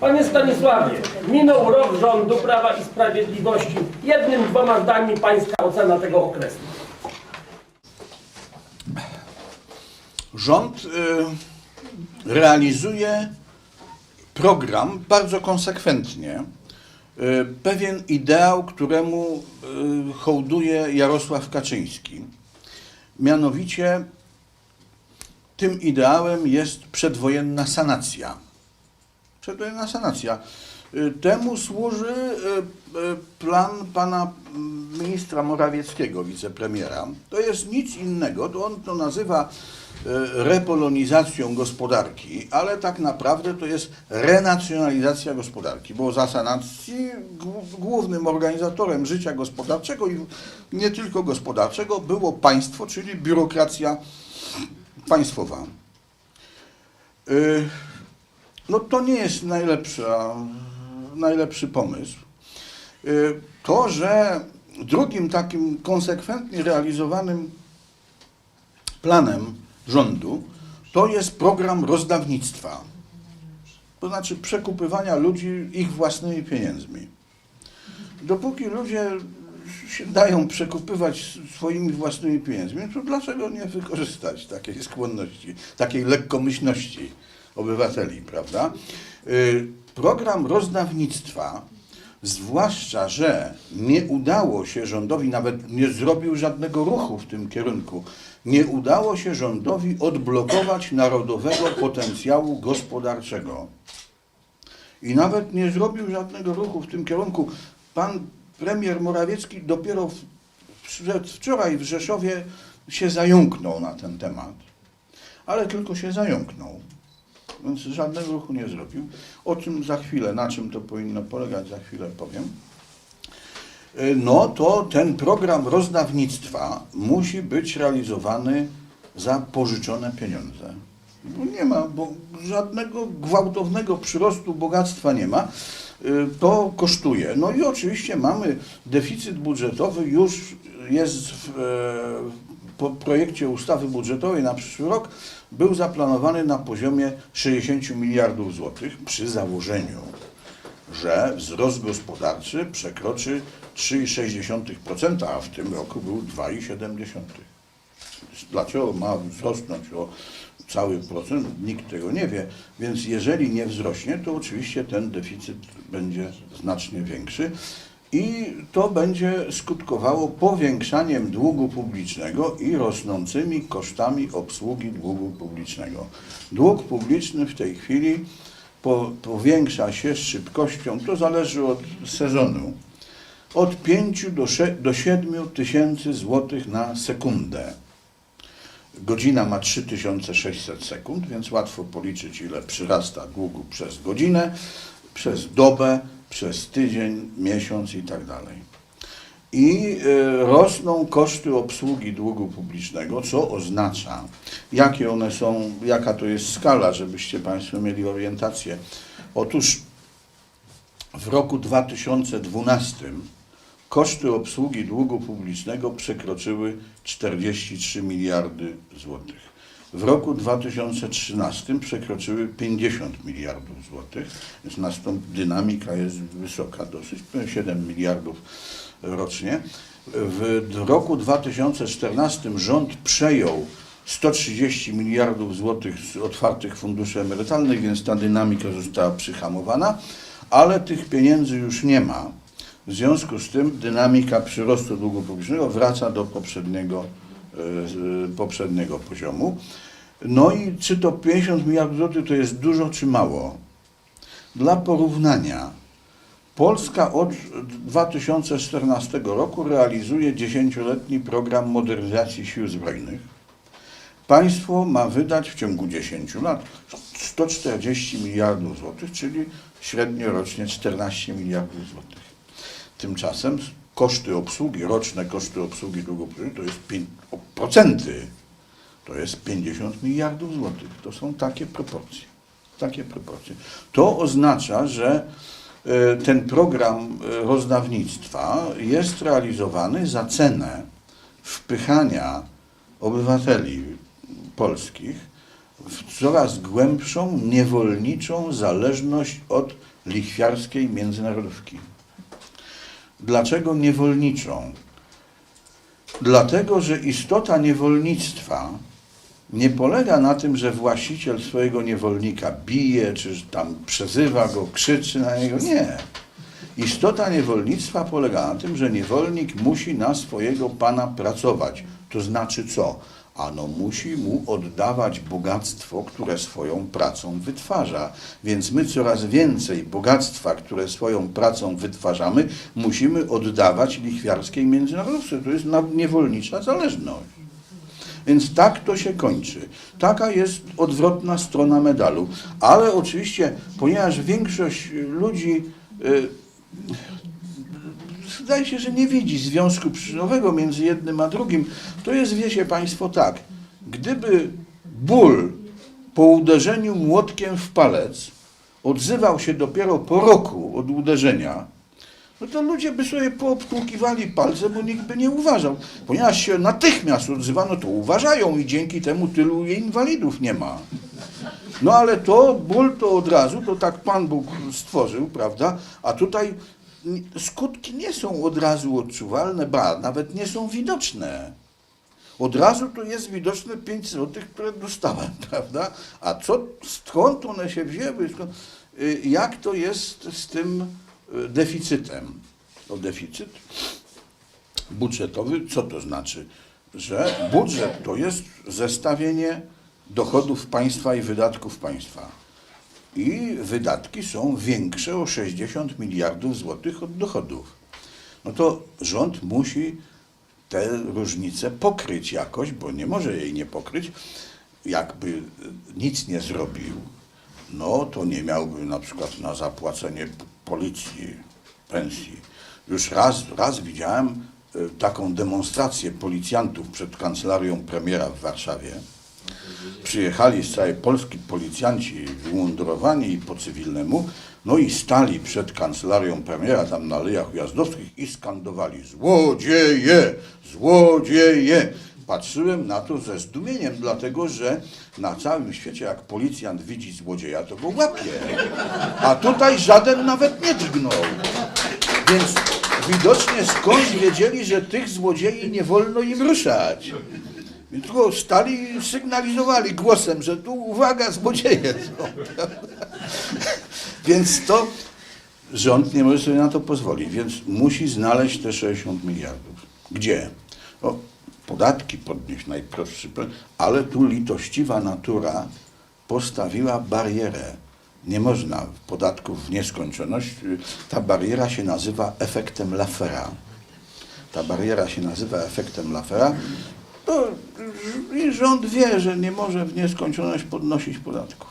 Panie Stanisławie, minął rok rządu Prawa i Sprawiedliwości. Jednym, dwoma zdaniami Pańska ocena tego okresu. Rząd y, realizuje program bardzo konsekwentnie. Y, pewien ideał, któremu y, hołduje Jarosław Kaczyński. Mianowicie tym ideałem jest przedwojenna sanacja. Przedwojenna sanacja. Y, Temu służy y, y, plan pana mm, ministra Morawieckiego, wicepremiera. To jest nic innego, to on to nazywa repolonizacją gospodarki, ale tak naprawdę to jest renacjonalizacja gospodarki, bo za sanacji głó- głównym organizatorem życia gospodarczego i nie tylko gospodarczego było państwo, czyli biurokracja państwowa. No to nie jest najlepsza, najlepszy pomysł. Y, To, że drugim takim konsekwentnie realizowanym planem rządu to jest program rozdawnictwa. To znaczy przekupywania ludzi ich własnymi pieniędzmi. Dopóki ludzie się dają przekupywać swoimi własnymi pieniędzmi, to dlaczego nie wykorzystać takiej skłonności, takiej lekkomyślności obywateli, prawda? Y, Program rozdawnictwa, zwłaszcza, że nie udało się rządowi, nawet nie zrobił żadnego ruchu w tym kierunku, nie udało się rządowi odblokować narodowego potencjału gospodarczego i nawet nie zrobił żadnego ruchu w tym kierunku. Pan premier Morawiecki dopiero w- przedwczoraj w Rzeszowie się zająknął na ten temat, ale tylko się zająknął. Więc żadnego ruchu nie zrobił. O czym za chwilę, na czym to powinno polegać, za chwilę powiem. Y, No to ten program rozdawnictwa musi być realizowany za pożyczone pieniądze. Bo nie ma, bo żadnego gwałtownego przyrostu bogactwa nie ma. Y, To kosztuje. No i oczywiście mamy deficyt budżetowy, już jest w, e, po projekcie ustawy budżetowej na przyszły rok, był zaplanowany na poziomie 60 miliardów złotych przy założeniu, że wzrost gospodarczy przekroczy 3,6%, a w tym roku był 2,7%. Dlaczego ma wzrosnąć o cały procent? Nikt tego nie wie. Więc jeżeli nie wzrośnie, to oczywiście ten deficyt będzie znacznie większy. I to będzie skutkowało powiększaniem długu publicznego i rosnącymi kosztami obsługi długu publicznego. Dług publiczny w tej chwili po, powiększa się z szybkością, to zależy od sezonu, od 5 do, do 7 tysięcy złotych na sekundę. Godzina ma 3600 sekund, więc łatwo policzyć, ile przyrasta długu przez godzinę, przez dobę, przez tydzień, miesiąc i tak dalej. I y, rosną koszty obsługi długu publicznego, co oznacza, jakie one są, jaka to jest skala, żebyście Państwo mieli orientację. Otóż w roku 2012 koszty obsługi długu publicznego przekroczyły 43 miliardy złotych. W roku 2013 przekroczyły 50 miliardów złotych, więc nastąp dynamika jest wysoka dosyć, 7 miliardów rocznie. W roku 2014 rząd przejął 130 miliardów złotych z otwartych funduszy emerytalnych, więc ta dynamika została przyhamowana, ale tych pieniędzy już nie ma. W związku z tym dynamika przyrostu długu publicznego wraca do poprzedniego, e, poprzedniego poziomu. No i czy to 50 miliardów złotych to jest dużo czy mało? Dla porównania, Polska od 2014 roku realizuje 10-letni program modernizacji sił zbrojnych. Państwo ma wydać w ciągu 10 lat 140 miliardów złotych, czyli średnio rocznie 14 miliardów złotych. Tymczasem koszty obsługi, roczne koszty obsługi publicznego to jest pię- o procenty. To jest 50 miliardów złotych. To są takie proporcje. Takie proporcje. To oznacza, że e, ten program e, rozdawnictwa jest realizowany za cenę wpychania obywateli polskich w coraz głębszą, niewolniczą zależność od lichwiarskiej międzynarodówki. Dlaczego niewolniczą? Dlatego, że istota niewolnictwa nie polega na tym, że właściciel swojego niewolnika bije, czy tam przezywa go, krzyczy na niego. Nie. Istota niewolnictwa polega na tym, że niewolnik musi na swojego pana pracować. To znaczy co? Ano musi mu oddawać bogactwo, które swoją pracą wytwarza. Więc my coraz więcej bogactwa, które swoją pracą wytwarzamy, musimy oddawać lichwiarskiej międzynarodówce. To jest niewolnicza zależność. Więc tak to się kończy. Taka jest odwrotna strona medalu. Ale oczywiście, ponieważ większość ludzi y, zdaje się, że nie widzi związku przyczynowego między jednym a drugim, to jest, wiecie Państwo, tak. Gdyby ból po uderzeniu młotkiem w palec odzywał się dopiero po roku od uderzenia, no to ludzie by sobie poobtłukiwali palce, bo nikt by nie uważał. Ponieważ się natychmiast odzywa, no to uważają i dzięki temu tylu inwalidów nie ma. No ale to ból to od razu, to tak Pan Bóg stworzył, prawda? A tutaj skutki nie są od razu odczuwalne, ba, nawet nie są widoczne. Od razu tu jest widoczne 5 złotych, które dostałem, prawda? A co, skąd one się wzięły? Y, jak to jest z tym y, deficytem? No deficyt budżetowy, co to znaczy? Że budżet to jest zestawienie dochodów państwa i wydatków państwa. I wydatki są większe o 60 miliardów złotych od dochodów. No to rząd musi te różnice pokryć jakoś, bo nie może jej nie pokryć. Jakby nic nie zrobił, no to nie miałby na przykład na zapłacenie policji pensji. Już raz, raz widziałem y, taką demonstrację policjantów przed kancelarią premiera w Warszawie. Przyjechali z całej Polski policjanci wymundurowani i po cywilnemu, no i stali przed kancelarią premiera tam na Alejach Ujazdowskich i skandowali złodzieje, złodzieje. Patrzyłem na to ze zdumieniem, dlatego że na całym świecie jak policjant widzi złodzieja, to go łapie. A tutaj żaden nawet nie drgnął. Więc widocznie skądś wiedzieli, że tych złodziei nie wolno im ruszać. Tylko stali i sygnalizowali głosem, że tu uwaga, złodzieje są. Więc to rząd nie może sobie na to pozwolić, więc musi znaleźć te 60 miliardów. Gdzie? No, podatki podnieść, najprostszy, pro- ale tu litościwa natura postawiła barierę. Nie można podatków w nieskończoność. Ta bariera się nazywa efektem Laffera. Ta bariera się nazywa efektem Laffera. To i rząd wie, że nie może w nieskończoność podnosić podatków.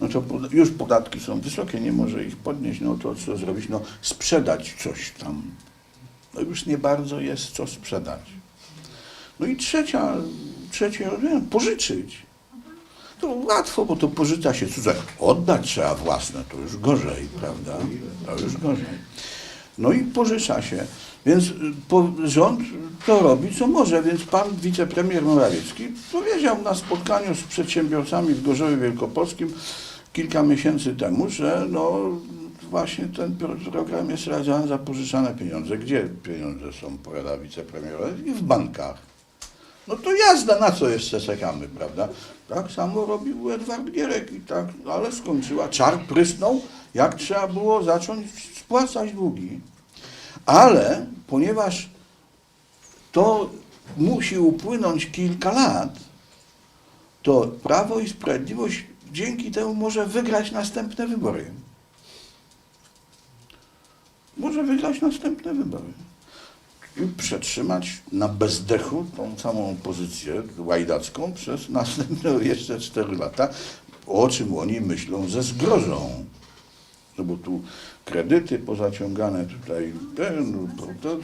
No to już podatki są wysokie, nie może ich podnieść, no to co zrobić? No sprzedać coś tam. No już nie bardzo jest co sprzedać. No i trzecia, trzecie rozwiązanie, pożyczyć. To łatwo, bo to pożycza się cudze. Oddać trzeba własne, to już gorzej, prawda? To już gorzej. No i pożycza się. Więc y, po, rząd to robi, co może. Więc pan wicepremier Morawiecki powiedział na spotkaniu z przedsiębiorcami w Gorzowie Wielkopolskim kilka miesięcy temu, że no właśnie ten pro- program jest realizowany za pożyczane pieniądze. Gdzie pieniądze są, powiada wicepremier? W bankach. No to jazda, na co jeszcze czekamy, prawda? Tak samo robił Edward Gierek i tak, ale skończyła. Czar prysnął, jak trzeba było zacząć spłacać długi. Ale ponieważ to musi upłynąć kilka lat, to Prawo i Sprawiedliwość dzięki temu może wygrać następne wybory. Może wygrać następne wybory i przetrzymać na bezdechu tą samą pozycję łajdacką przez następne jeszcze 4 lata, o czym oni myślą ze zgrozą. No bo tu kredyty pozaciągane tutaj, ten, to,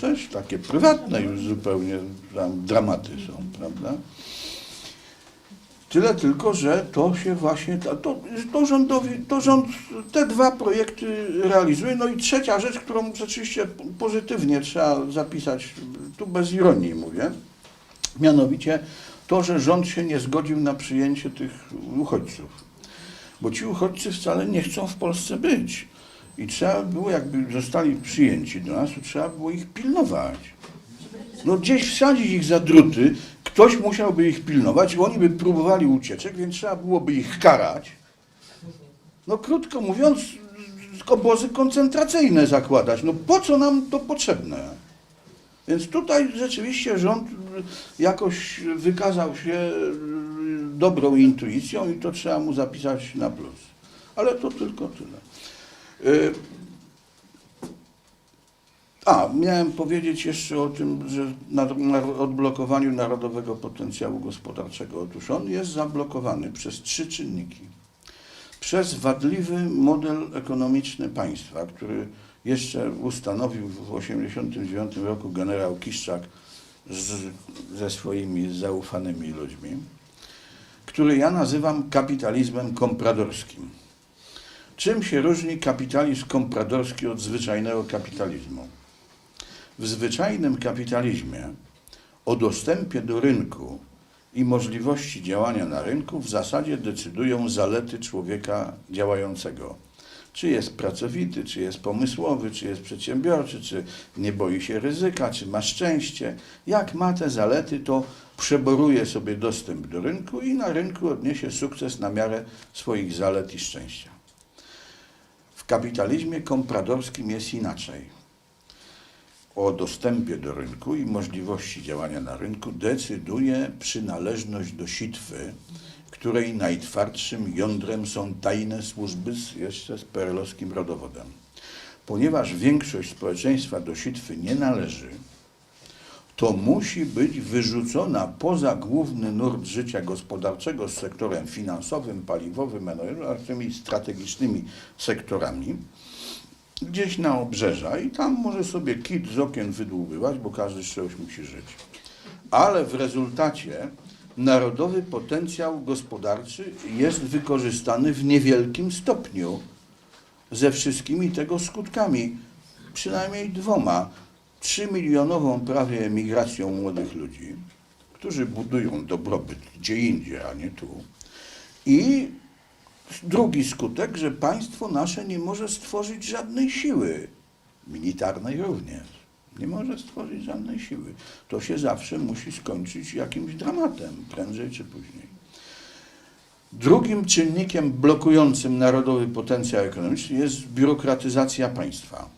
też takie prywatne już zupełnie dramaty są, prawda? Tyle tylko, że to się właśnie, to, to, rządowi, to rząd te dwa projekty realizuje. No i trzecia rzecz, którą rzeczywiście pozytywnie trzeba zapisać, tu bez ironii mówię, mianowicie to, że rząd się nie zgodził na przyjęcie tych uchodźców. Bo ci uchodźcy wcale nie chcą w Polsce być. I trzeba było, jakby zostali przyjęci do nas, trzeba było ich pilnować. No gdzieś wsadzić ich za druty, ktoś musiałby ich pilnować i oni by próbowali ucieczek, więc trzeba byłoby ich karać. No krótko mówiąc, obozy koncentracyjne zakładać. No po co nam to potrzebne? Więc tutaj rzeczywiście rząd jakoś wykazał się dobrą intuicją i to trzeba mu zapisać na plus. Ale to tylko tyle. A, miałem powiedzieć jeszcze o tym, że na, na odblokowaniu narodowego potencjału gospodarczego. Otóż on jest zablokowany przez trzy czynniki. Przez wadliwy model ekonomiczny państwa, który jeszcze ustanowił w 1989 roku generał Kiszczak z, ze swoimi zaufanymi ludźmi, który ja nazywam kapitalizmem kompradorskim. Czym się różni kapitalizm kompradorski od zwyczajnego kapitalizmu? W zwyczajnym kapitalizmie o dostępie do rynku i możliwości działania na rynku w zasadzie decydują zalety człowieka działającego. Czy jest pracowity, czy jest pomysłowy, czy jest przedsiębiorczy, czy nie boi się ryzyka, czy ma szczęście. Jak ma te zalety, to przeboruje sobie dostęp do rynku i na rynku odniesie sukces na miarę swoich zalet i szczęścia. W kapitalizmie kompradorskim jest inaczej o dostępie do rynku i możliwości działania na rynku decyduje przynależność do sitwy, której najtwardszym jądrem są tajne służby z, jeszcze z perelowskim rodowodem. Ponieważ większość społeczeństwa do sitwy nie należy, to musi być wyrzucona poza główny nurt życia gospodarczego z sektorem finansowym, paliwowym, a tymi strategicznymi sektorami, gdzieś na obrzeża i tam może sobie kit z okien wydłubywać, bo każdy z czegoś musi żyć. Ale w rezultacie narodowy potencjał gospodarczy jest wykorzystany w niewielkim stopniu ze wszystkimi tego skutkami, przynajmniej dwoma. Trzymilionową prawie emigracją młodych ludzi, którzy budują dobrobyt gdzie indziej, a nie tu. I Drugi skutek, że państwo nasze nie może stworzyć żadnej siły, militarnej również. Nie może stworzyć żadnej siły. To się zawsze musi skończyć jakimś dramatem, prędzej czy później. Drugim czynnikiem blokującym narodowy potencjał ekonomiczny jest biurokratyzacja państwa.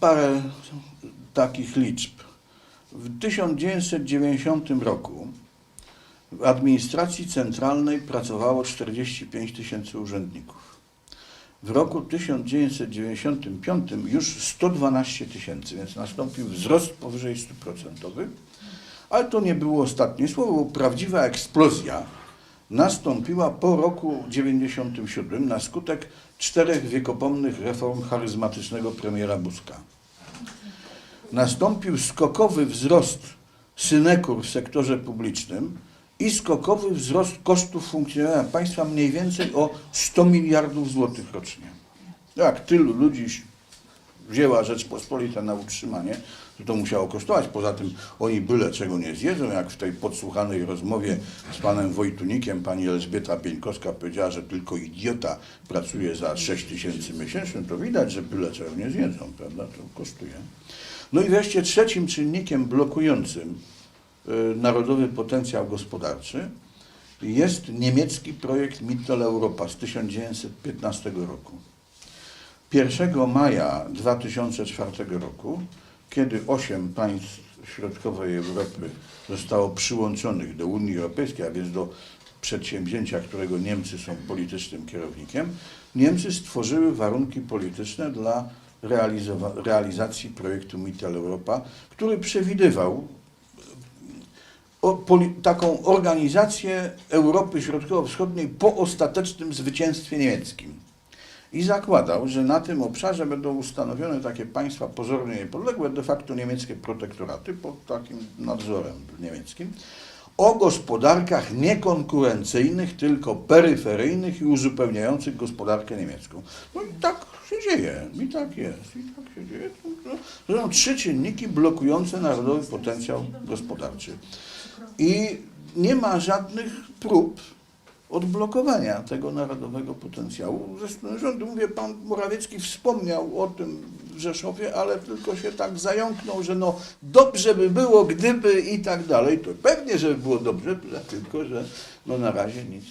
Parę takich liczb. W 1990 roku w administracji centralnej pracowało 45 tysięcy urzędników. W roku 1995 już 112 tysięcy, więc nastąpił wzrost powyżej 100%. Ale to nie było ostatnie słowo, bo prawdziwa eksplozja nastąpiła po roku 97 na skutek czterech wiekopomnych reform charyzmatycznego premiera Buzka. Nastąpił skokowy wzrost synekur w sektorze publicznym, i skokowy wzrost kosztów funkcjonowania państwa mniej więcej o 100 miliardów złotych rocznie. Jak tylu ludzi wzięła Rzeczpospolita na utrzymanie, to to musiało kosztować. Poza tym oni byle czego nie zjedzą, jak w tej podsłuchanej rozmowie z panem Wojtunikiem pani Elżbieta Pieńkowska powiedziała, że tylko idiota pracuje za 6 tysięcy miesięcznie, to widać, że byle czego nie zjedzą, prawda? To kosztuje. No i wreszcie trzecim czynnikiem blokującym narodowy potencjał gospodarczy jest niemiecki projekt Mitteleuropa z 1915 roku. 1 maja 2004 roku, kiedy osiem państw środkowej Europy zostało przyłączonych do Unii Europejskiej, a więc do przedsięwzięcia, którego Niemcy są politycznym kierownikiem, Niemcy stworzyły warunki polityczne dla realizacji projektu Mitteleuropa, który przewidywał o, taką organizację Europy Środkowo-Wschodniej po ostatecznym zwycięstwie niemieckim. I zakładał, że na tym obszarze będą ustanowione takie państwa pozornie niepodległe, de facto niemieckie protektoraty pod takim nadzorem niemieckim. o gospodarkach niekonkurencyjnych, tylko peryferyjnych i uzupełniających gospodarkę niemiecką. No i tak się dzieje, i tak jest, i tak się dzieje. To są trzy czynniki blokujące narodowy potencjał gospodarczy. I nie ma żadnych prób odblokowania tego narodowego potencjału. Strony rządu, mówię, pan Morawiecki wspomniał o tym w Rzeszowie, ale tylko się tak zająknął, że no dobrze by było, gdyby i tak dalej. To pewnie, żeby było dobrze, tylko, że no na razie nic